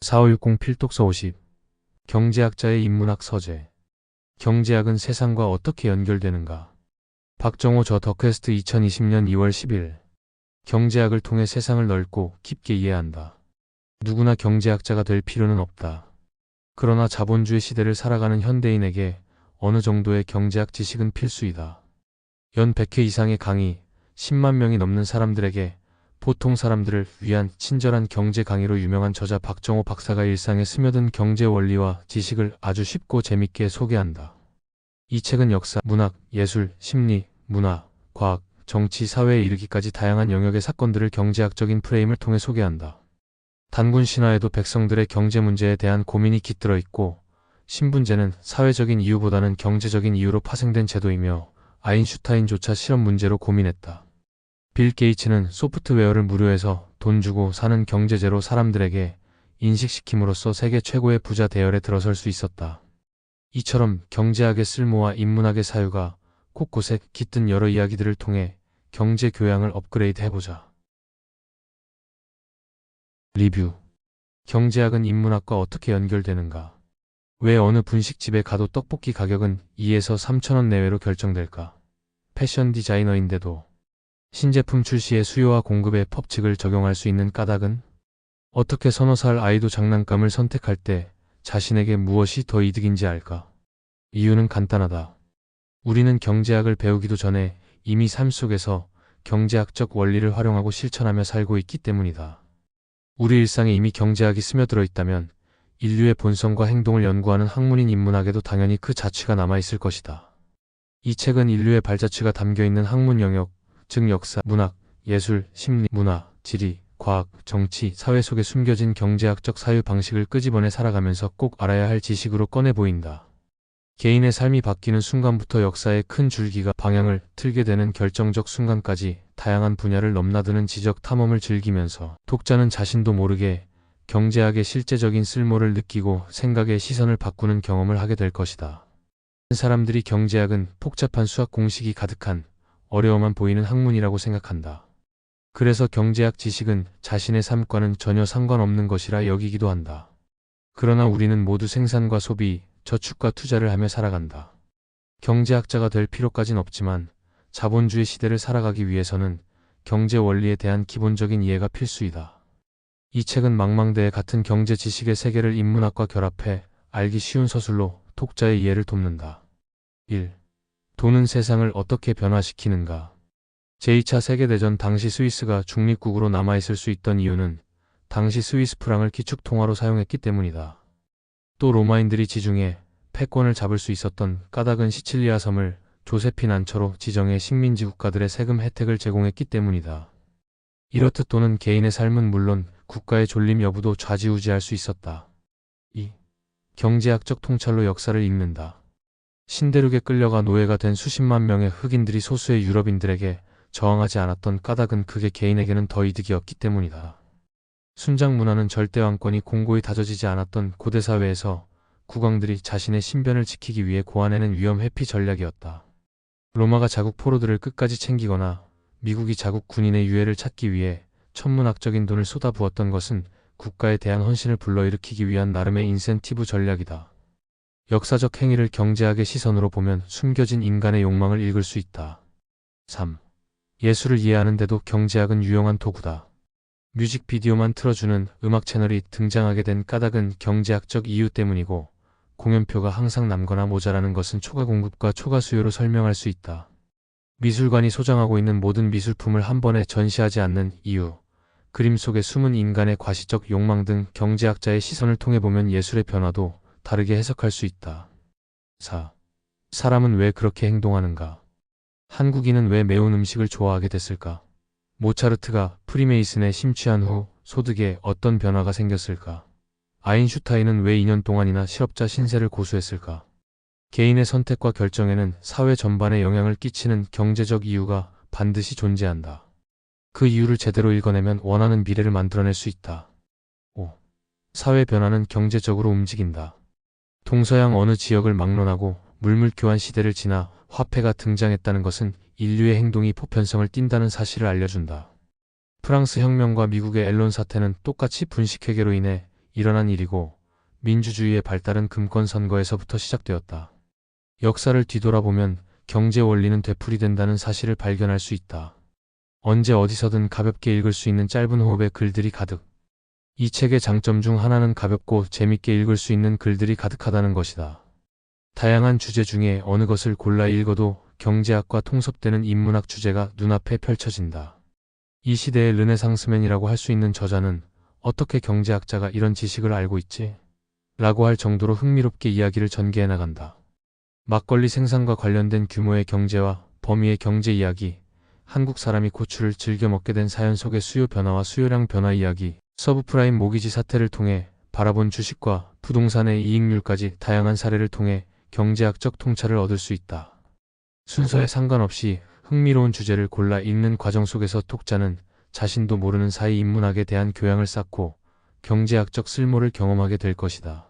4560 필독서 50 경제학자의 인문학 서재 경제학은 세상과 어떻게 연결되는가 박정호 저 더퀘스트 2020년 2월 10일 경제학을 통해 세상을 넓고 깊게 이해한다. 누구나 경제학자가 될 필요는 없다. 그러나 자본주의 시대를 살아가는 현대인에게 어느 정도의 경제학 지식은 필수이다. 연 100회 이상의 강의, 10만 명이 넘는 사람들에게 보통 사람들을 위한 친절한 경제 강의로 유명한 저자 박정호 박사가 일상에 스며든 경제 원리와 지식을 아주 쉽고 재밌게 소개한다. 이 책은 역사, 문학, 예술, 심리, 문화, 과학, 정치, 사회에 이르기까지 다양한 영역의 사건들을 경제학적인 프레임을 통해 소개한다. 단군 신화에도 백성들의 경제 문제에 대한 고민이 깃들어 있고, 신분제는 사회적인 이유보다는 경제적인 이유로 파생된 제도이며, 아인슈타인조차 실험 문제로 고민했다. 빌 게이츠는 소프트웨어를 무료해서 돈 주고 사는 경제제로 사람들에게 인식시킴으로써 세계 최고의 부자 대열에 들어설 수 있었다. 이처럼 경제학의 쓸모와 인문학의 사유가 곳곳에 깃든 여러 이야기들을 통해 경제 교양을 업그레이드 해보자. 리뷰 경제학은 인문학과 어떻게 연결되는가? 왜 어느 분식집에 가도 떡볶이 가격은 2에서 3천원 내외로 결정될까? 패션 디자이너인데도 신제품 출시의 수요와 공급의 법칙을 적용할 수 있는 까닭은? 어떻게 서너 살 아이도 장난감을 선택할 때 자신에게 무엇이 더 이득인지 알까? 이유는 간단하다. 우리는 경제학을 배우기도 전에 이미 삶 속에서 경제학적 원리를 활용하고 실천하며 살고 있기 때문이다. 우리 일상에 이미 경제학이 스며들어 있다면 인류의 본성과 행동을 연구하는 학문인 인문학에도 당연히 그 자취가 남아있을 것이다. 이 책은 인류의 발자취가 담겨 있는 학문 영역, 즉 역사, 문학, 예술, 심리, 문화, 지리, 과학, 정치, 사회 속에 숨겨진 경제학적 사유 방식을 끄집어내 살아가면서 꼭 알아야 할 지식으로 꺼내 보인다. 개인의 삶이 바뀌는 순간부터 역사의 큰 줄기가 방향을 틀게 되는 결정적 순간까지 다양한 분야를 넘나드는 지적 탐험을 즐기면서 독자는 자신도 모르게 경제학의 실제적인 쓸모를 느끼고 생각의 시선을 바꾸는 경험을 하게 될 것이다. 사람들이 경제학은 복잡한 수학 공식이 가득한 어려워만 보이는 학문이라고 생각한다. 그래서 경제학 지식은 자신의 삶과는 전혀 상관없는 것이라 여기기도 한다. 그러나 우리는 모두 생산과 소비, 저축과 투자를 하며 살아간다. 경제학자가 될 필요까진 없지만 자본주의 시대를 살아가기 위해서는 경제 원리에 대한 기본적인 이해가 필수이다. 이 책은 망망대해 같은 경제 지식의 세계를 인문학과 결합해 알기 쉬운 서술로 독자의 이해를 돕는다. 1. 돈은 세상을 어떻게 변화시키는가? 제2차 세계대전 당시 스위스가 중립국으로 남아있을 수 있던 이유는 당시 스위스 프랑을 기축통화로 사용했기 때문이다. 또 로마인들이 지중해 패권을 잡을 수 있었던 까닭은 시칠리아 섬을 조세핀 안처로 지정해 식민지 국가들의 세금 혜택을 제공했기 때문이다. 이렇듯 돈은 개인의 삶은 물론 국가의 존림 여부도 좌지우지할 수 있었다. 2. 경제학적 통찰로 역사를 읽는다. 신대륙에 끌려가 노예가 된 수십만 명의 흑인들이 소수의 유럽인들에게 저항하지 않았던 까닭은 그게 개인에게는 더 이득이었기 때문이다. 순장 문화는 절대 왕권이 공고히 다져지지 않았던 고대 사회에서 국왕들이 자신의 신변을 지키기 위해 고안해낸 위험 회피 전략이었다. 로마가 자국 포로들을 끝까지 챙기거나 미국이 자국 군인의 유해를 찾기 위해 천문학적인 돈을 쏟아부었던 것은 국가에 대한 헌신을 불러일으키기 위한 나름의 인센티브 전략이다. 역사적 행위를 경제학의 시선으로 보면 숨겨진 인간의 욕망을 읽을 수 있다. 3. 예술을 이해하는데도 경제학은 유용한 도구다. 뮤직비디오만 틀어주는 음악 채널이 등장하게 된 까닭은 경제학적 이유 때문이고 공연표가 항상 남거나 모자라는 것은 초과 공급과 초과 수요로 설명할 수 있다. 미술관이 소장하고 있는 모든 미술품을 한 번에 전시하지 않는 이유, 그림 속의 숨은 인간의 과시적 욕망 등 경제학자의 시선을 통해 보면 예술의 변화도 다르게 해석할 수 있다. 4. 사람은 왜 그렇게 행동하는가? 한국인은 왜 매운 음식을 좋아하게 됐을까? 모차르트가 프리메이슨에 심취한 후 소득에 어떤 변화가 생겼을까? 아인슈타인은 왜 2년 동안이나 실업자 신세를 고수했을까? 개인의 선택과 결정에는 사회 전반에 영향을 끼치는 경제적 이유가 반드시 존재한다. 그 이유를 제대로 읽어내면 원하는 미래를 만들어낼 수 있다. 5. 사회 변화는 경제적으로 움직인다. 동서양 어느 지역을 막론하고 물물교환 시대를 지나 화폐가 등장했다는 것은 인류의 행동이 보편성을 띈다는 사실을 알려준다. 프랑스 혁명과 미국의 앨런 사태는 똑같이 분식회계로 인해 일어난 일이고 민주주의의 발달은 금권 선거에서부터 시작되었다. 역사를 뒤돌아보면 경제 원리는 되풀이된다는 사실을 발견할 수 있다. 언제 어디서든 가볍게 읽을 수 있는 짧은 호흡의 글들이 가득. 이 책의 장점 중 하나는 가볍고 재밌게 읽을 수 있는 글들이 가득하다는 것이다. 다양한 주제 중에 어느 것을 골라 읽어도 경제학과 통섭되는 인문학 주제가 눈앞에 펼쳐진다. 이 시대의 르네상스맨이라고 할 수 있는 저자는 어떻게 경제학자가 이런 지식을 알고 있지? 라고 할 정도로 흥미롭게 이야기를 전개해 나간다. 막걸리 생산과 관련된 규모의 경제와 범위의 경제 이야기, 한국 사람이 고추를 즐겨 먹게 된 사연 속의 수요 변화와 수요량 변화 이야기, 서브프라임 모기지 사태를 통해 바라본 주식과 부동산의 이익률까지 다양한 사례를 통해 경제학적 통찰을 얻을 수 있다. 순서에 상관없이 흥미로운 주제를 골라 읽는 과정 속에서 독자는 자신도 모르는 사이 인문학에 대한 교양을 쌓고 경제학적 쓸모를 경험하게 될 것이다.